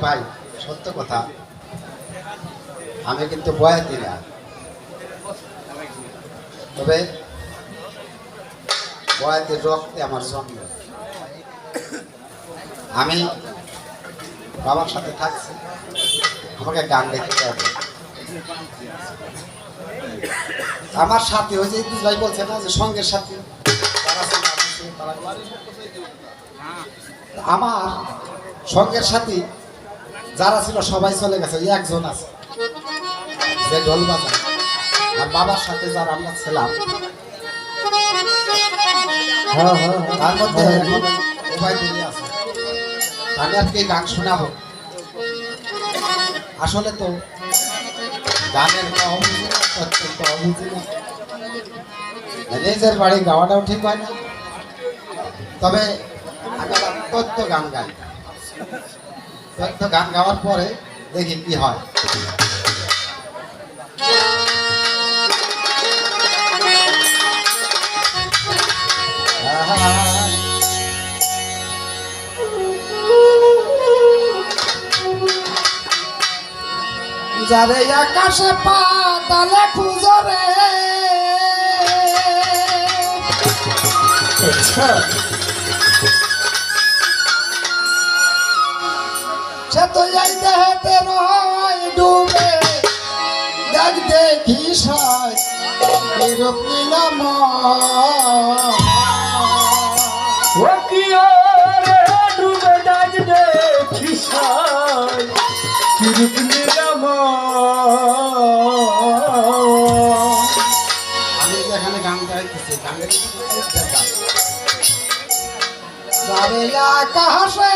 ভাই, সত্য কথা। আমি কিন্তু বয়াতি না। তবে বয়াতির রক্তে আমার জন্ম। আমি বাবার সাথে থাকছি। আমাকে গান লিখতে হবে। আমার সাথে ওই যে ভাই বলছে না যে সঙ্গের সাথে। আমার সঙ্গের সাথে যারা ছিল, সবাই চলে গেছে একজন আছে। যে ঢোল বাজায়। আর বাবার সাথে যারা আমরা ছিলাম। হ্যাঁ হ্যাঁ তার মধ্যে এখন উভয় আছে। আমি আর কি গান শোনাবো? আসলে তো গানের অবুঝি নিজের বাড়ি গাওয়াটাও ঠিক হয় না। তবে আমি তথ্য গান গাই। তথ্য গান গাওয়ার পরে দেখি কি হয়। যারে আকাশে পাতালে খুঁজরে আচ্ছা সে তো যাই দেহেতে রয় ডুবে। দেখ দেখি সাই এরূপ নিলাম ও কি ডুবে যাজ দে খিসাই কিরূপ নিলাম আমি যে গান গাইতেছি গান গাইতেছি আকাশে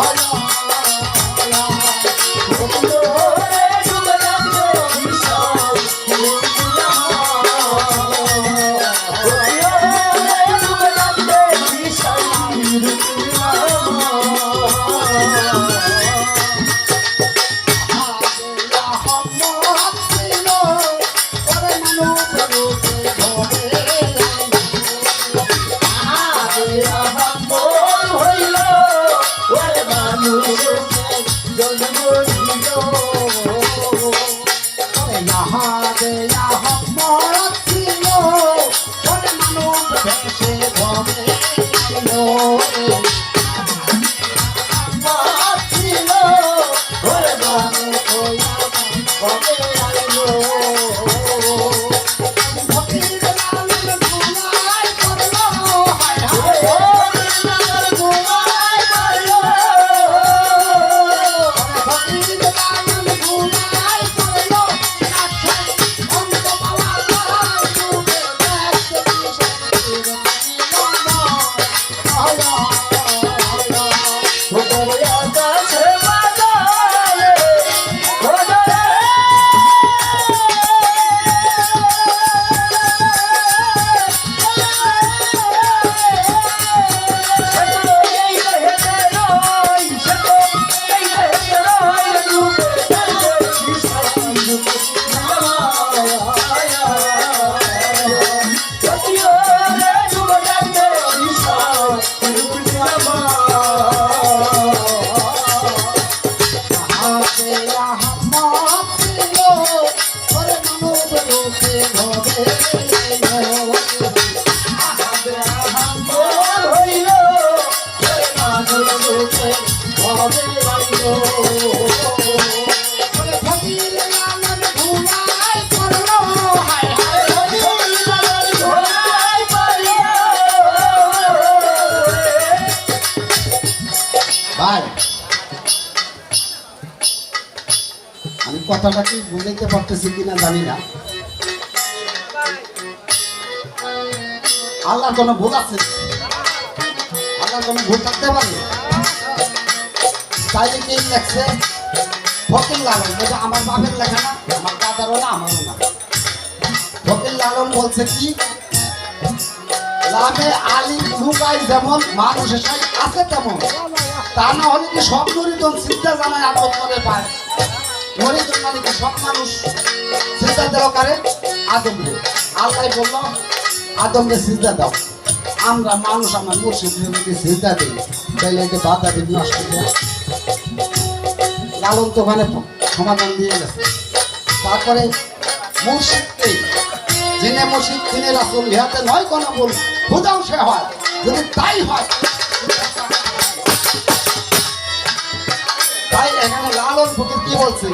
하나 ভাই পারতেছি কিনা জানি না। আল্লাহর কোনো ভুল আছে? আল্লাহর কোনো ভুল থাকতে পারে? তাই কি লেখছে? ফকির লালন। বলছে, আমার বাপের লেখা না, আমার দাদারও না, আমারও না। ফকির লালন বলছে কি? লাভে আলী যেমন মানুষের সাথে আছে তেমন। তা না হলে কি সব মরিদন চিন্তা জানায় পায়? মানে সব মানুষ চিন্তা দেওয়া করে আদম আল্লাহ বলল, আদমকে সিজদা দাও। আমরা মানুষ, আমার মুর্শিদ যদি সিজদা দিই। বাধা দিন নষ্ট লালন তো ওখানে সমাধান দিয়ে গেছে। তারপরে মুর্শিদকে, যিনি মুর্শিদ, তিনি রাসুল, ইহাতে নয় কোনো ভুল। হুদাও সে হয়। যদি তাই হয় এখানে লালন ফকির কি বলছে?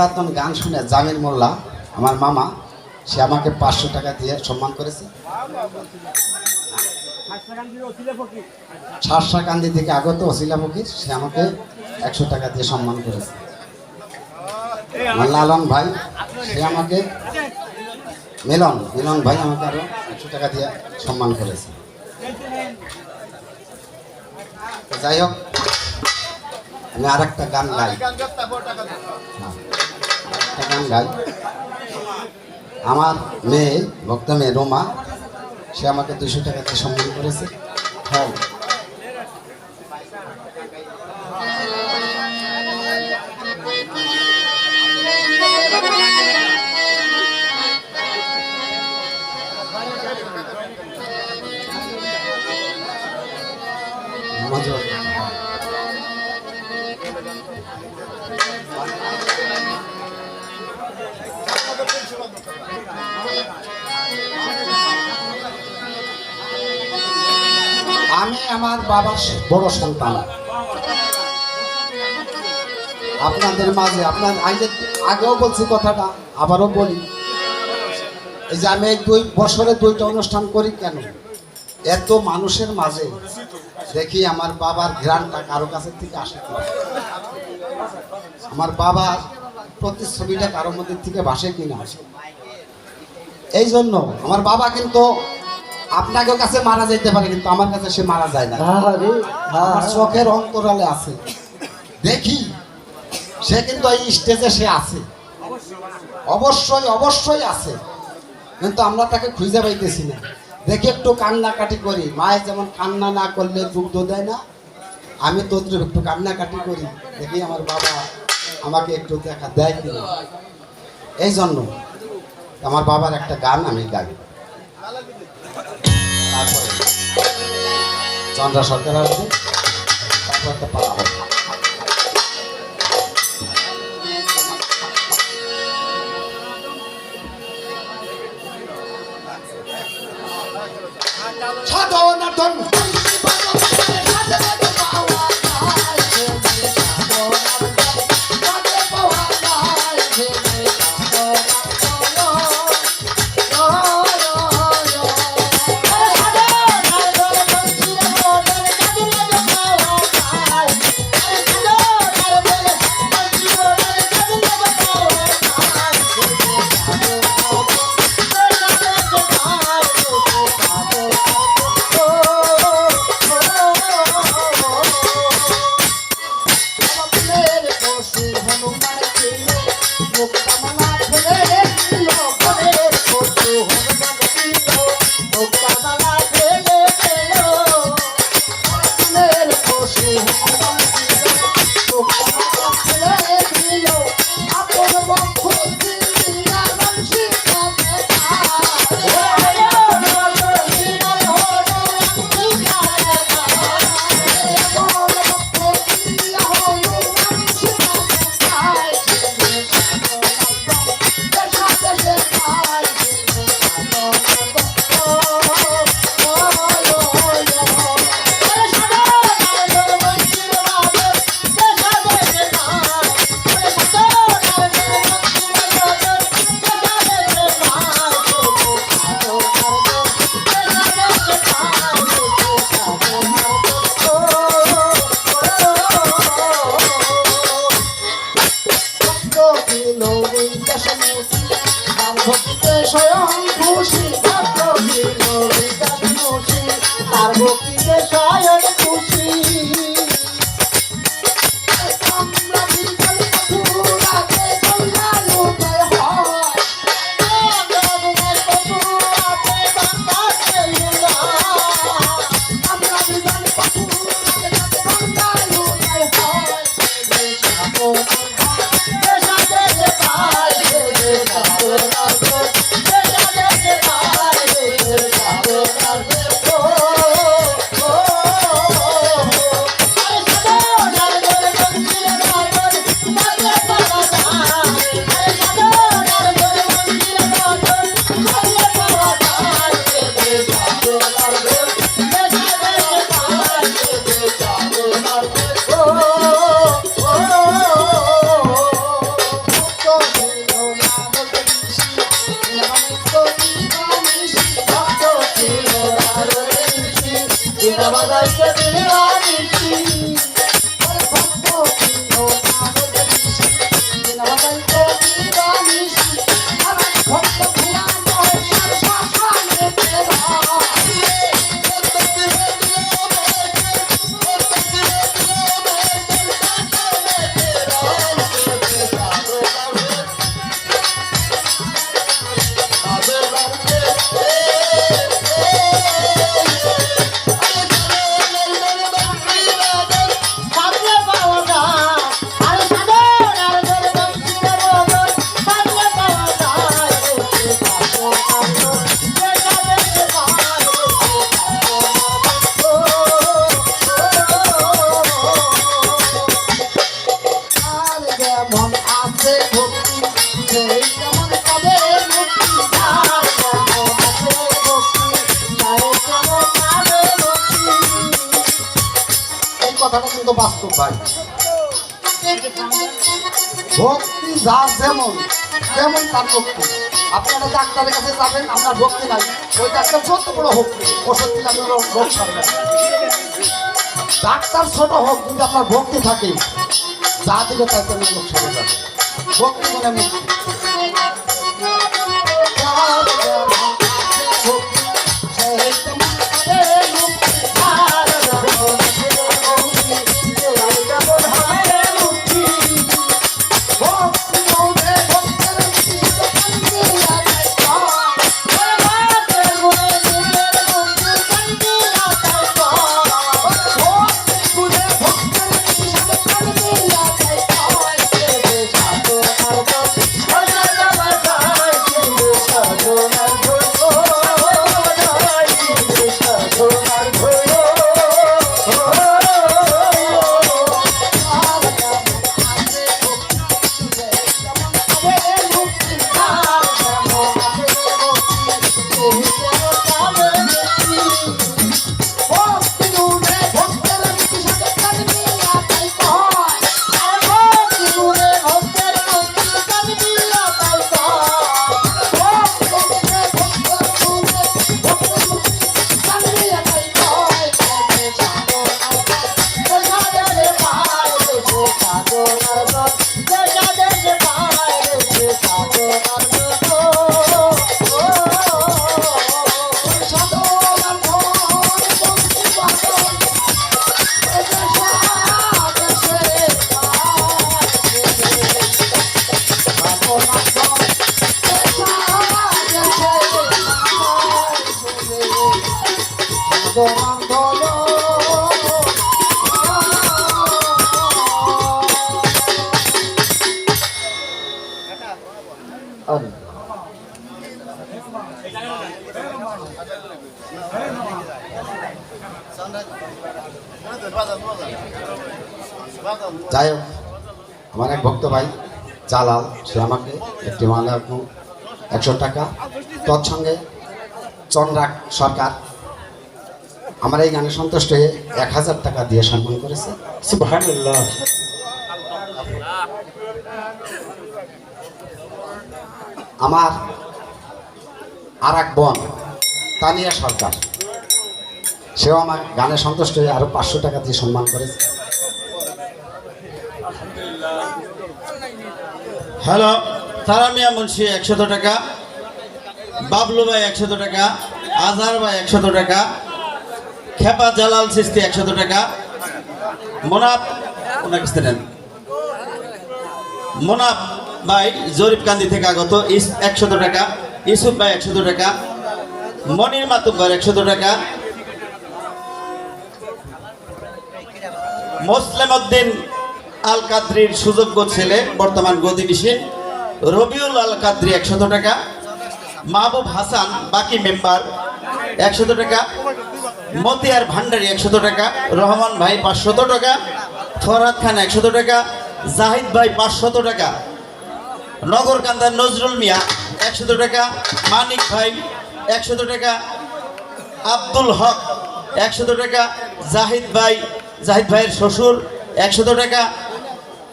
পুরাতন গান শুনে জামির মোল্লা আমার মামা সে আমাকে পাঁচশো টাকা দিয়ে সম্মান করেছে। সারসাকান্দি থেকে আগত অসিলা ফকির সে আমাকে একশো টাকা দিয়ে সম্মান করেছে। আমার লালন ভাই সে আমাকে মিলন মিলন ভাই আমাকে আরও একশো টাকা দিয়ে সম্মান করেছে। যাই হোক আমি আর একটা গান গাই একটা গাই। আমার মেয়ে ভক্ত মেয়ে রোমা সে আমাকে দুশো টাকাতে সম্মান করেছে। হ্যাঁ। আমি আমার বাবার বড় সন্তান। আপনাদের মাঝে, আপনার আগে, আগেও বলছি কথাটা, আবারও বলি। এই যে আমি দুই বছরে দুইটা অনুষ্ঠান করি কেন? এত মানুষের মাঝে দেখি আমার বাবার ঘ্রাণটা কারও কাছের থেকে আসে। আমার বাবার প্রতিচ্ছবিটা কারোর মধ্যে থেকে ভাসে কিনা। আসে এই জন্য আমার বাবা কিন্তু আপনাকেও কাছে মারা যাইতে পারে কিন্তু আমার কাছে সে মারা যায় না। আরে আমার চোখের অন্তরালে আছে। দেখি সে কিন্তু এই স্টেজে সে আছে। অবশ্যই অবশ্যই আছে। কিন্তু আমরা তাকে খুঁজে পাইতেছি না। দেখি একটু কান্নাকাটি করি। মায়ের যেমন কান্না না করলে দুগ্ধ দেয় না আমি তো একটু কান্নাকাটি করি। দেখি আমার বাবা আমাকে একটু দেখা দেয় কিনা। এই জন্য আমার বাবার একটা গান আমি গাই। তারপরে চন্দ্রা সরকার আসবে তারপর একটা পালা হবে। কথাটা বাস্তব ভাই ভক্তি যার যেমন, তেমন তার ভক্তি। আপনারা ডাক্তারের কাছে যাবেন, আপনার ভক্তি নাই। ওই ডাক্তার যত বড় হোক ওষুধ দিলে ডাক্তার ছোট হোক কিন্তু আপনার ভক্তি থাকে, যা দিলে তাই তেমন রোগ সারে যাবে। ভক্তি মানে মুক্তি। জালাল সে আমাকে একটি মালা এবং একশো টাকা। তৎসঙ্গে চন্দ্রাক সরকার আমার এই গানে সন্তুষ্ট হয়ে এক হাজার টাকা দিয়ে সম্মান করেছে। আমার আর এক বোন, তানিয়া সরকার, সেও আমার গানে সন্তুষ্ট হয়ে আরও পাঁচশো টাকা দিয়ে সম্মান করেছে। হ্যালো তারা মিয়া মুন্সি একশত টাকা, বাবলু ভাই একশত টাকা, আজহার ভাই একশত টাকা, খেপা জালাল সিস্তি একশত টাকা। মোনাফ ওনার নেন। মোনাফ ভাই জরিফকান্দি থেকে আগত একশত টাকা ইসুফ ভাই একশত টাকা, মনির মাতুব্বার একশত টাকা, মোসলেম উদ্দিন আল কাদ্রির সুযোগ্য ছেলে, বর্তমান গদিবিশীল রবিউল আল কাদ্রি একশত টাকা। মাহবুব হাসান, বাকি মেম্বার, একশত টাকা। মতিয়ার ভান্ডারি একশত টাকা। রহমান ভাই পাঁচশত টাকা। ফরহাদ খান একশত টাকা। জাহিদ ভাই পাঁচশত টাকা। নগরকান্দার নজরুল মিয়া একশত টাকা। মানিক ভাই একশত টাকা। আব্দুল হক একশত টাকা। জাহিদ ভাই, জাহিদ ভাইয়ের শ্বশুর একশত টাকা।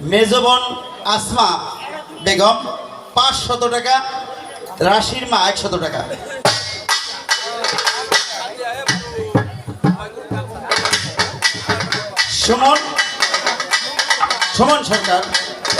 মেজবন আসমা বেগম, পাঁচশত টাকা, রাশির মা একশত টাকা। সুমন সুমন সরকার,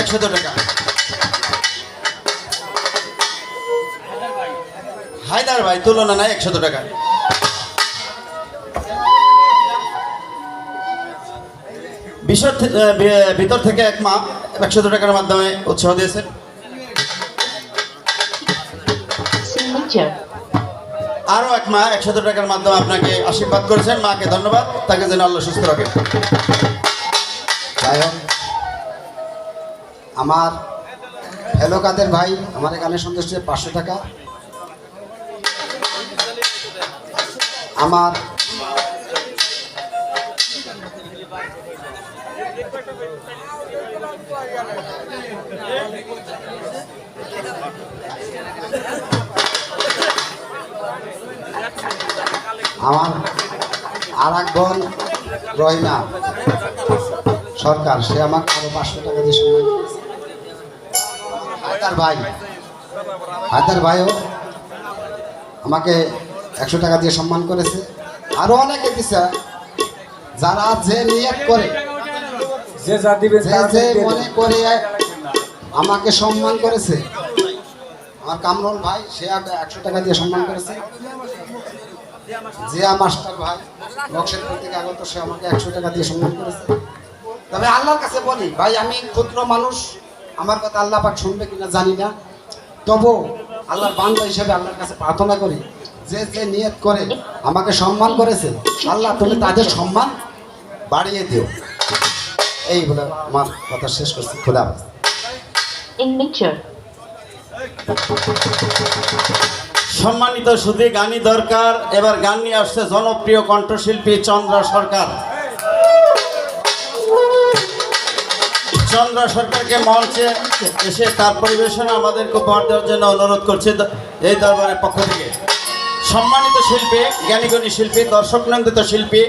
একশত টাকা। হায়দার ভাই, তুলনা নাই একশত টাকা ভি- ভিতর থেকে এক মা একশত টাকার মাধ্যমে উৎসাহ দিয়েছেন আরও এক মা একশত টাকার মাধ্যমে আপনাকে আশীর্বাদ করেছেন। মাকে ধন্যবাদ। তাকে যেন আল্লাহ সুস্থ রাখে যাই হোক আমার হ্যালো কাদের ভাই আমার এখানে সন্তুষ্ট পাঁচশো টাকা। আমার আমার আর এক বোন রহিমা সরকার, সে আমাকে আরও পাঁচশো টাকা দিয়ে করেছে। হায়দার ভাই, হায়দার ভাইও আমাকে একশো টাকা দিয়ে সম্মান করেছে আরও অনেকে দিছে, যারা যে নিয়ত করে যে যা দিবেন যে যে মনে করে আমাকে সম্মান করেছে আমার কামরুল ভাই সে একশো টাকা দিয়ে সম্মান করেছে। জিয়া মাস্টার ভাই নকশেদপুর থেকে আগত সে আমাকে একশো টাকা দিয়ে সম্মান করেছে। তবে আল্লাহর কাছে বলি ভাই আমি ক্ষুদ্র মানুষ আমার কথা আল্লাহ পাক শুনবে কিনা জানি না। তবু আল্লাহর বান্ধব হিসেবে আল্লাহর কাছে প্রার্থনা করি যে যে নিয়ত করে আমাকে সম্মান করেছে আল্লাহ তুমি তাদের সম্মান বাড়িয়ে দিও। এই বলে আমার কথা শেষ করছি খোদা সম্মানিত শুধু গানই দরকার এবার গান নিয়ে আসছে জনপ্রিয় কণ্ঠশিল্পী চন্দ্রা সরকার। চন্দ্রা সরকারকে মঞ্চে এসে তার পরিবেশনা আমাদেরকে উপহার দেওয়ার জন্য অনুরোধ করছে এই দরবারের পক্ষ থেকে। সম্মানিত শিল্পী জ্ঞানীগণী শিল্পী দর্শক নন্দিত শিল্পী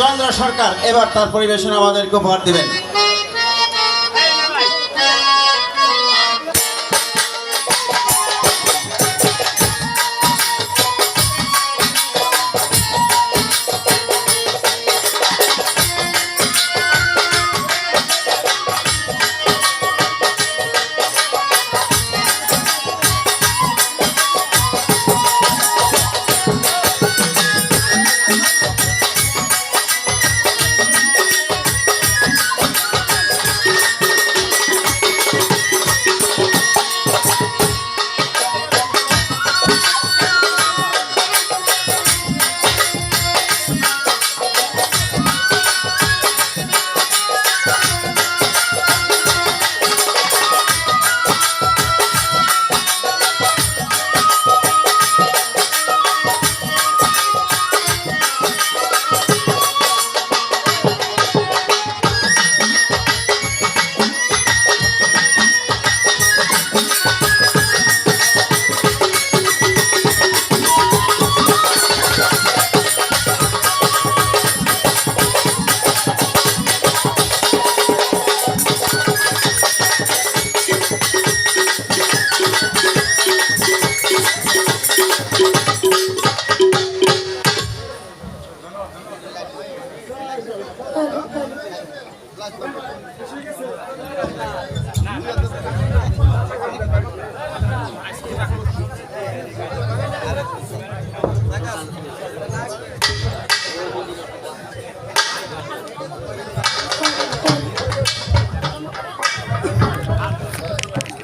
চন্দ্র সরকার এবার তার পরিবেশন আমাদেরকে উপহার দিবেন।